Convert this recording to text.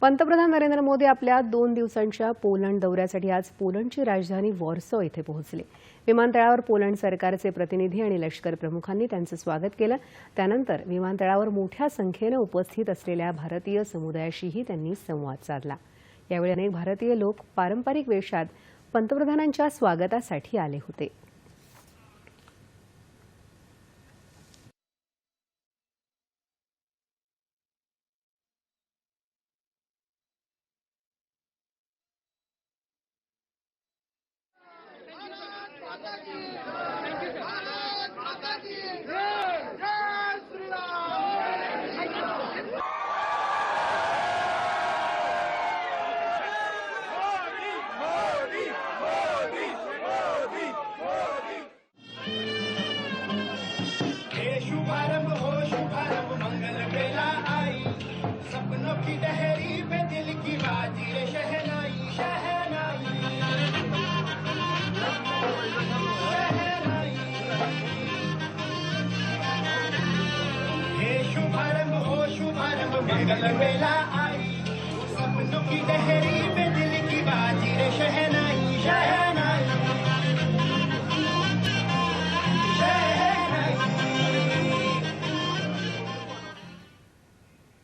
पंतप्रधान नरेंद्र मोदी आपल्या दोन दिवसांच्या पोलंड दौऱ्यासाठी आज पोलंडची राजधानी वॉर्सो इथे पोहोचले. विमानतळावर पोलंड सरकारचे प्रतिनिधी आणि लष्कर प्रमुखांनी त्यांचं स्वागत केलं. त्यानंतर विमानतळावर मोठ्या संख्येनं उपस्थित असलेल्या भारतीय समुदायाशीही त्यांनी संवाद साधला. यावेळी अनेक भारतीय लोक पारंपरिक वेशात पंतप्रधानांच्या स्वागतासाठी आले होते. I'm gonna un sapo no quita.